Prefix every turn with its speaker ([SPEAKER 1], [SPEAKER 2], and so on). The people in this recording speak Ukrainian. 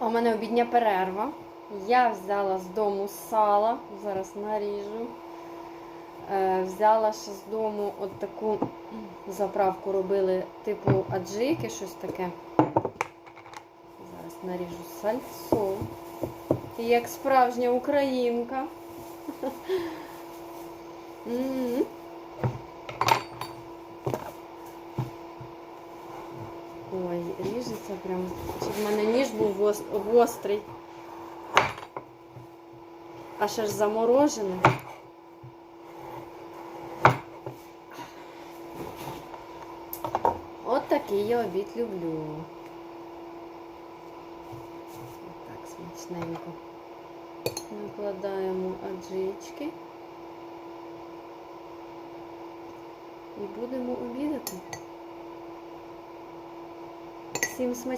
[SPEAKER 1] А У мене обідня перерва. Я взяла з дому сала, зараз наріжу. Е, взяла ще з дому от таку заправку робили типу аджики, щось таке. Зараз наріжу сальцо. І як справжня українка. М. Ой, ріжеться прям. Щоб в мене ніж був гострий. А ще ж заморожений. От такий я обід люблю. Так, смачненько. Накладаємо аджички. І будемо обідати. Всім смачного.